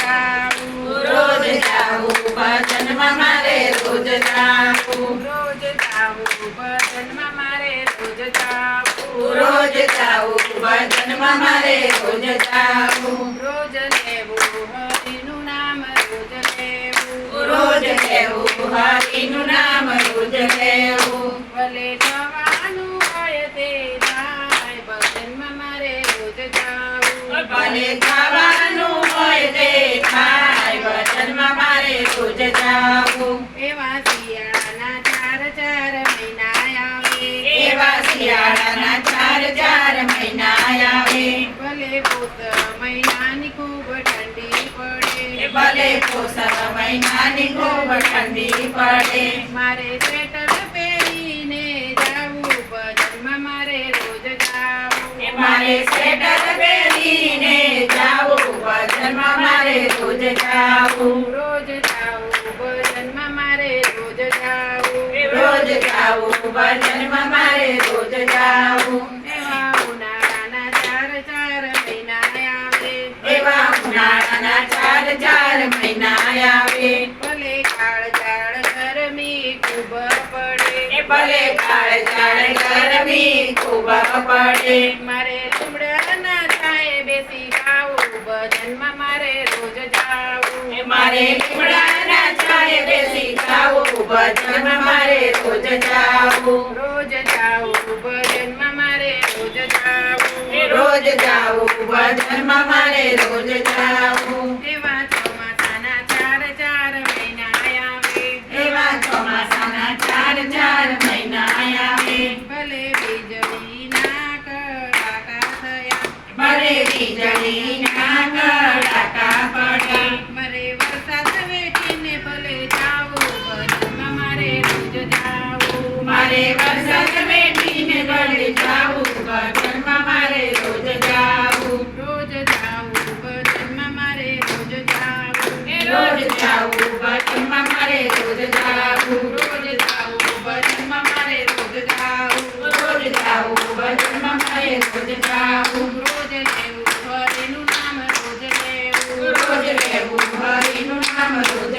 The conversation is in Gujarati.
જાવું રોજ જાવું ભજનમાં મારે રોજ જાવું રોજ જાવું ભજનમાં મારે રોજ જાવું રોજ જાવું ભજનમાં મારે રોજ જાવું રોજ લેવું હરિનું નામ રોજ લેવું રોજ લેવું હરિનું નામ રોજ લેવું ભલે જવાનું હોય તે જાય ભજનમાં મારે રોજ જાવું ભલે જવાનું શિયાળાના ચાર ચાર મહિના આવે એવા શિયાળાના ચાર ચાર મહિના આવે ભલે પોત મહિનાની ખૂબ ઠંડી પડે. ભલે પોષક મહિનાની ખૂબ ઠંડી પડે મારે સ્વેટર પહેરીને જાવું ભજનમાં મારે રોજ જાવું. મારે સ્વેટર પહેરીને જાવું ભજનમાં મારે રોજ જાવું. રોજ જાવું. જાવું ભજનમાં મારે રોજ જાવું એવા ઉનાળાના ચાર ચાર મહિના આવે. એવા ઉનાળાના ચાર ચાર મહિના આવે. ભલે કાળઝાળ ગરમી ખૂબ પડે. ભલે કાળ ચાળ ગરમી ખૂબ પડે. મારે બેસી ખાવું ભજનમાં મારે રોજ જાવું બેસી ખાવું ભજનમાં મારે રોજ જાવું રોજ જાવું ભજનમાં મારે રોજ જાવું રોજ જાવું ભજનમાં મારે રોજ જાવું એવા ચોમાસાના ચાર ચાર મહિના આવે. એવા ચોમાસાના ચાર ચાર મહિના આવે. ભલે વીજળીના કડાકા થયા. ભલે વીજળીના મારે વરસાદ બેઠીને ગળે જાવું ભજનમાં મારે રોજ જાવું. રોજ જાવું ભજનમાં મારે રોજ જાવું. રોજ જાવું ભજનમાં મારે રોજ જાવું. રોજ જાવું ભજનમાં મારે રોજ જાવું. રોજ જાવું ભજનમાં મારે રોજ જાવું. રોજ લેવું હરિનું નામ રોજ લેવું રોજ લેવું હરિનું નામ રોજ